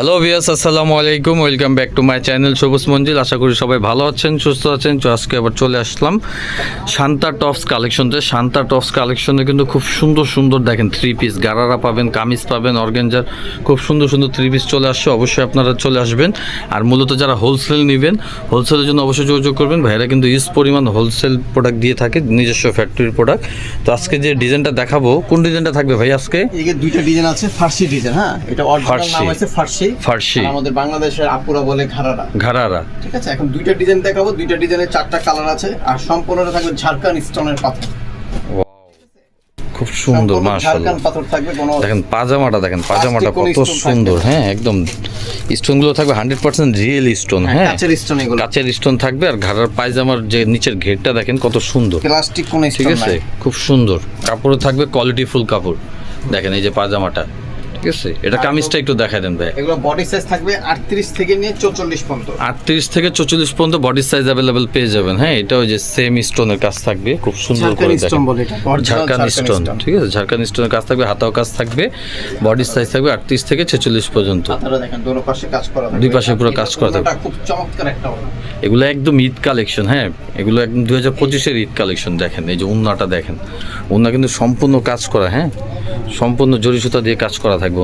Hello viewers আসসালামু আলাইকুম welcome back to my channel Sabuj Manzil আশা করি সবাই ভালো আছেন সুস্থ আছেন। তো আজকে আবার চলে আসলাম শান্তা টপস কালেকশনতে শান্তা টপস কালেকশনে কিন্তু খুব সুন্দর সুন্দর দেখেন থ্রি পিস গারারা পাবেন কামিজ পাবেন অর্গেঞ্জার খুব সুন্দর সুন্দর থ্রি পিস চলে আসছে। অবশ্যই আপনারা চলে আসবেন। আর মূলত যারা হোলসেল নেবেন হোলসেলের জন্য অবশ্যই যোগাযোগ করবেন। ভাইরা কিন্তু ইউজ পরিমাণ হোলসেল প্রোডাক্ট দিয়ে থাকে নিজস্ব ফ্যাক্টরির প্রোডাক্ট তো আজকে যে ডিজাইনটা দেখাবো কোন ডিজাইনটা থাকবে ভাই আজকে? দুইটা ডিজাইন আছে ফার্সি ডিজাইন হ্যাঁ? এটা ফার্সি। ফার্সি। ফার্সি। আমাদের বাংলাদেশের আপুরা বলে ঘাড়ারা ঘাড়ারা ঠিক আছে? এখন দুইটা ডিজাইন দেখাবো। দুইটা ডিজাইনের চারটা কালার আছে। আর সম্পূর্ণটা থাকবে ঝাড়খান স্টোনের পাথর। খুব সুন্দর মাশাআল্লাহ। দেখেন পাজামাটা দেখেন পাজামাটা কত সুন্দর। হ্যাঁ একদম। স্টোনগুলো থাকবে হান্ড্রেড পার্সেন্ট রিয়েল স্টোন হ্যাঁ কাচের স্টোন এগুলো। কাচের স্টোন থাকবে আর ঘাড়ার পায়জামার যে নিচের ঘেরটা দেখেন কত সুন্দর। প্লাস্টিক কোনো ঠিক স্টোন আছে? খুব সুন্দর। কাপড়ও থাকবে কোয়ালিটি ফুল কাপড়। দেখেন এই যে পাজামাটা। ঠিক আছে? এটা কামিজটা একটু দেখাই দেন ভাই। এগুলো বডি সাইজ থাকবে 38 থেকে নিয়ে 44 পর্যন্ত। আটত্রিশ থেকে চল্লিশ পর্যন্ত বডি সাইজ অ্যাভেলেবেল পেয়ে যাবেন। হ্যাঁ এটা ওই যে সেম স্টোনের কাজ থাকবে। খুব সুন্দর করে দেখেন। ঝাড়খান স্টোন ঠিক আছে? ঝাড়খান স্টোনের কাজ থাকবে হাতাও কাজ থাকবে বডির সাইজ থাকবে আটত্রিশ থেকে ছেচল্লিশ পর্যন্ত। আপনারা দেখেন দুটো পাশে কাজ করা থাকবে। দুই পাশে পুরো কাজ করা থাকবে। খুব চমৎকার একটা। এগুলো একদম ঈদ কালেকশন হ্যাঁ? এগুলো একদম দুই হাজার পঁচিশের ঈদ কালেকশন দেখেন এই যে উন্নাটা দেখেন। উন্না কিন্তু সম্পূর্ণ কাজ করা হ্যাঁ? সম্পূর্ণ জরি সুতা দিয়ে কাজ করা থাকবে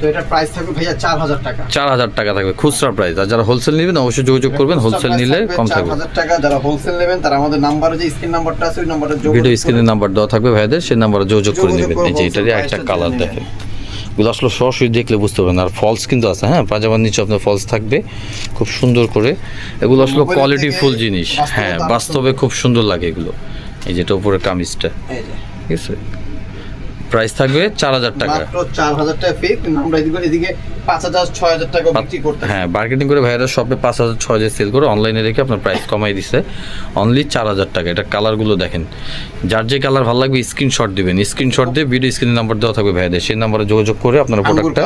তো এটার প্রাইস থাকবে ভাইয়া 4000 টাকা। চার হাজার টাকা থাকবে খুচরা প্রাইস আর যারা হোলসেল নেবেন অবশ্যই যোগাযোগ করবেন হোলসেল নিলে কম থাকবে। 4000 টাকা যারা হোলসেল নেবেন তারা আমাদের নাম্বারে যে স্ক্রিন নাম্বারটা আছে ওই নাম্বারে ভিডিও স্ক্রিনের নাম্বার দেওয়া থাকবে ভাইদের সেই নাম্বারে যোগাযোগ করে নেবেন। এই যে এটারই একটা কালার দেখেন। এগুলো আসলে সরাসরি দেখলে বুঝতে পারবেন। আর ফলস কিন্তু আছে হ্যাঁ? পাজামার নিচে আপনার ফলস থাকবে খুব সুন্দর করে। এগুলো আসলে কোয়ালিটি ফুল জিনিস। হ্যাঁ বাস্তবে খুব সুন্দর লাগে এগুলো। এই যেটা উপরে কামিজটা। এই যে, ঠিক আছে প্রাইস থাকবে চার হাজার টাকা। মাত্র 4000 টাকা ফি আমরা এদিকে এদিকে 5000 6000 টাকা বিক্রি করতে হ্যাঁ মার্কেটিং করে ভাইয়ারা শপে পাঁচ হাজার ছয় হাজার সেল করে অনলাইনে রেখে আপনার প্রাইস কমাই দিছে। অনলি চার হাজার টাকা এটা কালারগুলো দেখেন। যার যে কালার ভালো লাগবে স্ক্রিনশট দিবেন। স্ক্রিনশট দিয়ে ভিডিও স্ক্রিনের নাম্বার দেওয়া থাকবে ভাইয়াদের। সেই নাম্বারে যোগাযোগ করে আপনার প্রোডাক্টটা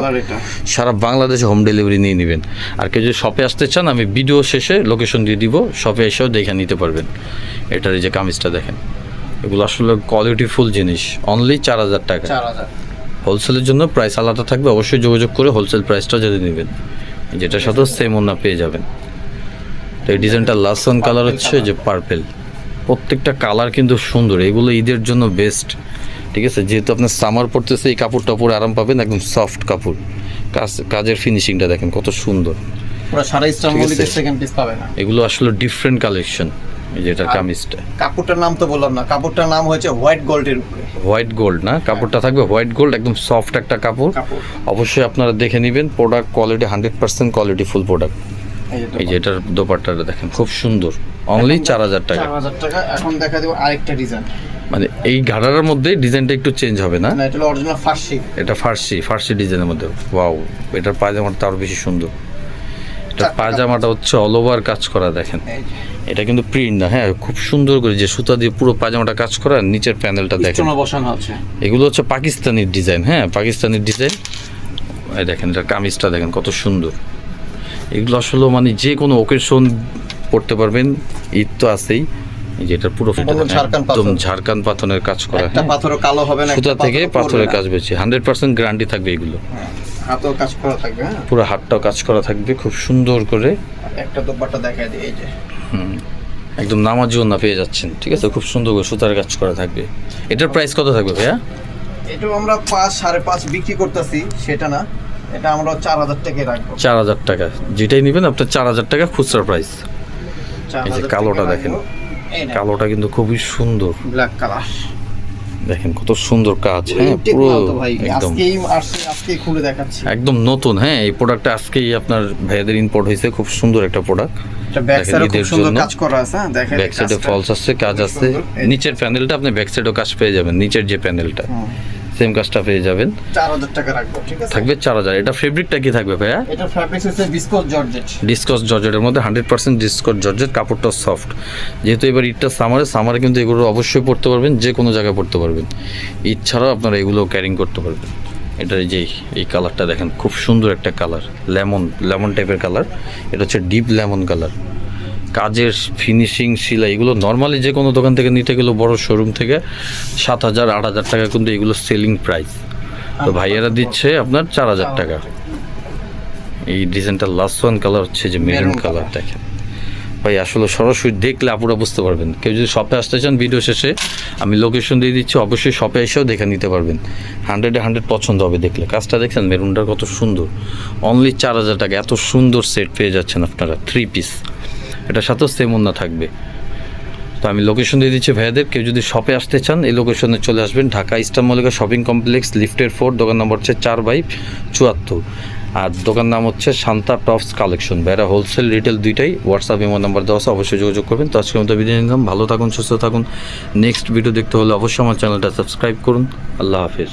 সারা বাংলাদেশে হোম ডেলিভারি নিয়ে নেবেন। আর কেউ যদি শপে আসতে চান আমি ভিডিও শেষে লোকেশন দিয়ে দিব। শপে এসেও দেখে নিতে পারবেন। এটার এই যে কামিজটা দেখেন। এগুলো আসলে কোয়ালিটি ফুল জিনিস। অনলি চার হাজার টাকা। হোলসেলের জন্য প্রাইস আলাদা থাকবে অবশ্যই যোগাযোগ করে হোলসেল প্রাইসটা জেনে নেবেন। যেটার সাথে সেম ওনা পেয়ে যাবেন। তো এই ডিজাইনটার ডিজাইনটা লাসন কালার হচ্ছে যে পার্পেল প্রত্যেকটা কালার কিন্তু সুন্দর। এগুলো ঈদের জন্য বেস্ট ঠিক আছে? যেহেতু আপনার সামার পড়তেছে এই কাপড় পরে আরাম পাবেন একদম সফট কাপড়। কাজ কাজের ফিনিশিংটা দেখেন কত সুন্দর। এগুলো আসলে ডিফারেন্ট কালেকশন যেটা কামিজটা কাপড়টার নাম তো বললাম না কাপড়টার নাম হচ্ছে হোয়াইট গোল্ডের উপরে। হোয়াইট গোল্ড না? কাপড়টা থাকবে হোয়াইট গোল্ড একদম সফট একটা কাপড়। অবশ্যই আপনারা দেখে নেবেন product quality hundred percent quality full product এই যে এই এটার দোপাট্টাটা দেখেন খুব সুন্দর। অনলি চার হাজার টাকা। 4000 টাকা এখন দেখা দেবো আরেকটা ডিজাইন মানে এই ঘাড়ার মধ্যে ডিজাইনটা একটু চেঞ্জ হবে না? এটা অরিজিনাল ফার্সি। এটা ফার্সি ফার্সি ডিজাইনের মধ্যে। ওয়াও এটার পায়জামাটা আরও বেশি সুন্দর। এটা চারটা পায়জামাটা হচ্ছে অল ওভার কাজ করা দেখেন। এটা কিন্তু প্রিন্ট না হ্যাঁ খুব সুন্দর করে যে সুতা দিয়ে পুরো পায়জামাটা কাজ করা নিচের প্যানেলটা দেখেন। এগুলো হচ্ছে পাকিস্তানি ডিজাইন হ্যাঁ পাকিস্তানি ডিজাইন দেখেন এটা কামিজটা দেখেন কত সুন্দর। এগুলো আসলে মানে যে কোনো ওকেশন পড়তে পারবেন ঈদ তো আছেই। এই যে এটা পুরো একদম। ঝাড়খান পাথনের কাজ করা একটা হ্যাঁ। কালো হবে সুতা থেকে পাথরের কাজ বেশি হান্ড্রেড পার্সেন্ট গ্যারান্টি থাকবে এগুলো। হ্যাঁ, হাতেও কাজ করা থাকবে হ্যাঁ? পুরো হাতটাও কাজ করা থাকবে খুব সুন্দর করে। একটা দোপাট্টা দেখায় দিই এই যে। একদম নামাজিও না পেয়ে যাচ্ছেন ঠিক আছে? খুব সুন্দর করে সুতার কাজ করা থাকবে। এটার প্রাইস কত থাকবে ভাইয়া? এটাও আমরা পাঁচ সাড়ে পাঁচ বিক্রি করতেছি সেটা না। এটা আমরা চার হাজার টাকায় রাখব। চার হাজার টাকা। যেটাই নেবেন আপনার চার হাজার টাকা খুচরা প্রাইস এই যে কালোটা দেখেন। কালোটা কিন্তু খুবই সুন্দর। ব্ল্যাক কালার দেখেন কত সুন্দর কাজ হ্যাঁ পুরো একদম। খুলে দেখাচ্ছি। একদম নতুন হ্যাঁ এই প্রোডাক্টটা আজকেই আপনার ভাইয়াদের ইম্পোর্ট হয়েছে খুব সুন্দর একটা প্রোডাক্ট এটা ব্যাক সাইডে খুব সুন্দর কাজ করা আছে হ্যাঁ দেখেন ব্যাক ফলস আছে কাজ খুব আছে নিচের প্যানেলটা আপনি ব্যাক সাইডেও কাজ পেয়ে যাবেন নিচের যে প্যানেলটা সেম কাজটা পেয়ে যাবেন। চার হাজার টাকা রাখব ঠিক আছে? থাকবে চার হাজার। এটা ফেব্রিকটা কি থাকবে ভাইয়া? এটা ফ্যাব্রিক্স হচ্ছে বিস্কস জর্জেট ডিসকস জর্জেটের মধ্যে হান্ড্রেড পার্সেন্ট ডিসকস জর্জেট কাপড়টা সফট যেহেতু এবার ঈদটা সামারে সামারে কিন্তু এগুলো অবশ্যই পড়তে পারবেন যে কোনো জায়গায় পড়তে পারবেন। ঈদ ছাড়াও আপনারা এগুলো ক্যারিং করতে পারবেন। এটার এই যে এই কালারটা দেখেন খুব সুন্দর একটা কালার লেমন লেমন টাইপের কালার এটা হচ্ছে ডিপ লেমন কালার কাজের ফিনিশিং শিলা এগুলো নর্মালি যে কোনো দোকান থেকে নিতে গেলেও বড় শোরুম থেকে সাত হাজার আট হাজার টাকা কিন্তু এগুলো সেলিং প্রাইস তো ভাইয়ারা দিচ্ছে আপনার চার হাজার টাকা। এই ডিজাইনটা লাস্ট ওয়ান কালার হচ্ছে যে মেরুন মেরুন কালার দেখেন। ভাই আসলে সরাসরি দেখলে আপুরা বুঝতে পারবেন। কেউ যদি শপে আসতে চান ভিডিও শেষে আমি লোকেশন দিয়ে দিচ্ছি অবশ্যই শপে এসেও দেখে নিতে পারবেন। হান্ড্রেডে হান্ড্রেড পছন্দ হবে দেখলে। কাজটা দেখছেন মেরুনটা কত সুন্দর। অনলি চার হাজার টাকা এত সুন্দর সেট পেয়ে যাচ্ছেন আপনারা থ্রি পিস এটার সাথেও সেম অন্য থাকবে। তো আমি লোকেশন দিয়ে দিচ্ছি ভাইয়াদের, কেউ যদি শপে আসতে চান, এই লোকেশনে চলে আসবেন। Dhaka Eastern Mallika shopping complex লিফটের ফোর দোকান নম্বর হচ্ছে চার বাই চুয়াত্তর। আর দোকান নাম হচ্ছে শান্তা টপস কালেকশন। বেড়া হোলসেল রিটেল দুইটাই হোয়াটসঅ্যাপ ইমো নাম্বার দেওয়া আছে, অবশ্যই যোগাযোগ করবেন। তো আজকের মতো বিদায় নিলাম। ভালো থাকুন, সুস্থ থাকুন। নেক্সট ভিডিও দেখতে হলে অবশ্যই আমার চ্যানেলটা সাবস্ক্রাইব করুন। আল্লাহ হাফিজ।